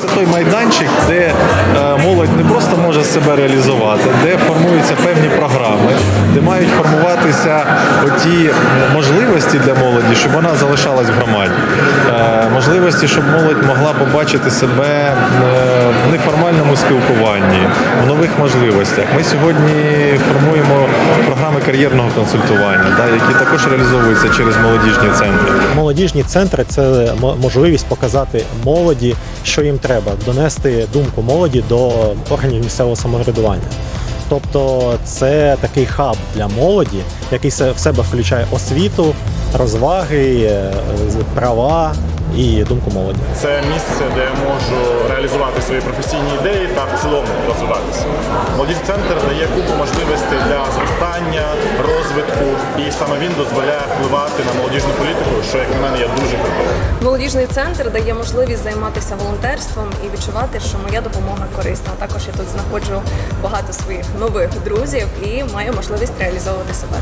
Це той майданчик, де е, молодь не просто може себе реалізувати, де формуються певні програми, де мають формуватися оті можливості для молоді, щоб вона залишалась в громаді. Е, Можливості, щоб молодь могла побачити себе е, в неформальному спілкуванні, в нових можливостях. Ми сьогодні формуємо програми кар'єрного консультування, да, які також реалізовуються через молодіжні центри. Молодіжні центри це мо- можливість показати молоді, що їм треба, донести думку молоді до органів місцевого самоврядування. Тобто це такий хаб для молоді, який в себе включає освіту, розваги, е, права і думку молоді. Це місце, де я можу реалізувати свої професійні ідеї та в цілому розвиватися. Молодіжний центр дає купу можливостей для зростання, розвитку, і саме він дозволяє впливати на молодіжну політику, що як на мене є дуже круто. Молодіжний центр дає можливість займатися волонтерством і відчувати, що моя допомога корисна. Також я тут знаходжу багато своїх нових друзів і маю можливість реалізовувати себе.